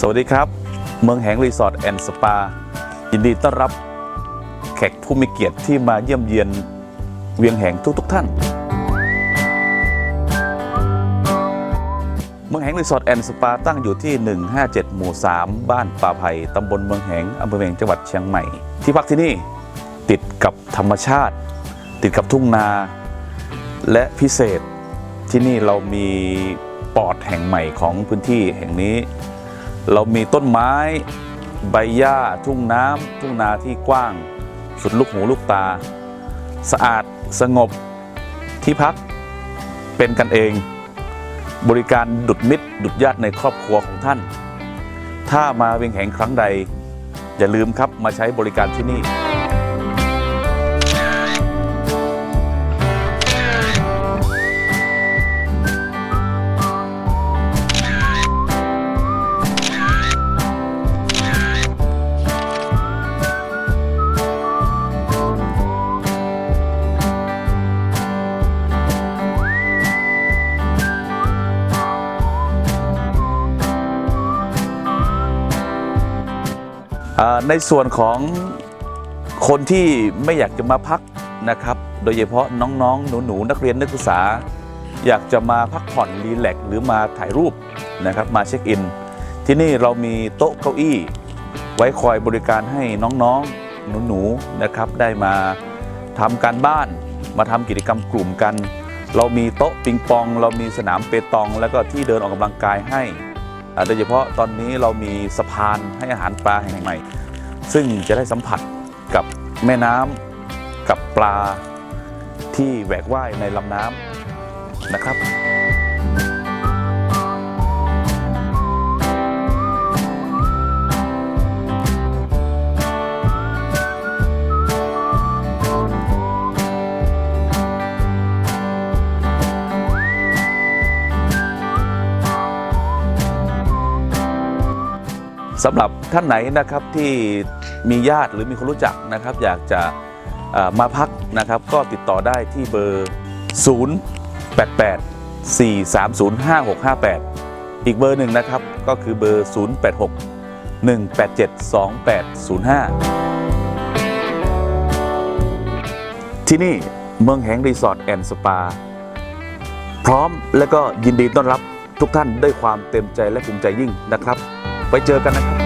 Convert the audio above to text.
สวัสดีครับ เมืองแห่งรีสอร์ทแอนด์สปายินดีต้อนรับแขกผู้มีเกียรติที่มาเยี่ยมเยียนเวียงแห่งทุกๆทท่าน เมืองแห่งรีสอร์ทแอนด์สปาตั้งอยู่ที่ 157 หมู่ 3 บ้านป่าไผ่ตำบลเมืองแห่งอำเภอเมืองจังหวัดเชียงใหม่ ที่พักที่นี่ติดกับธรรมชาติ ติดกับทุ่งนา และพิเศษที่นี่เรามีปอดแห่งใหม่ของพื้นที่แห่งนี้ เรามีต้นไม้ใบหญ้าทุ่งน้ำทุ่งนาที่กว้าง สุดลูกหูลูกตา สะอาดสงบที่พักเป็นกันเอง บริการดุดมิตร ดุดญาติในครอบครัวของท่าน ถ้ามาเวียงแหงครั้งใด อย่าลืมครับมาใช้บริการที่นี่ ในส่วนของคนที่ไม่อยากจะมาพักนะครับ โดยเฉพาะน้องๆ หนูๆ นักเรียนนักศึกษา อยากจะมาพักผ่อนรีแลกซ์หรือมาถ่ายรูปนะครับมาเช็คอิน ที่นี่เรามีโต๊ะเก้าอี้ ไว้คอยบริการให้น้องๆ หนูๆ นะครับ ได้มาทำการบ้าน มาทำกิจกรรมกลุ่มกัน เรามีโต๊ะปิงปอง เรามีสนามเปตอง แล้วก็ที่เดินออกกำลังกายให้ โดยเฉพาะตอนนี้เรามีสะพานให้อาหารปลาแห่งใหม่ ซึ่งจะได้สัมผัสกับแม่น้ำกับปลาที่แหวกว่ายในลำน้ำนะครับ สำหรับท่านไหนนะครับที่มีญาติหรือมีคนรู้จักนะครับ อยากจะมาพักนะครับ ก็ติดต่อได้ที่เบอร์ 088 430 5658 อีกเบอร์หนึ่งนะครับก็คือเบอร์ 086 187 2805 ที่นี่เมืองแห่งรีสอร์ทแอนด์สปา พร้อมและก็ยินดีต้อนรับทุกท่านด้วยความเต็มใจและภูมิใจยิ่งนะครับ ไปเจอกันนะครับ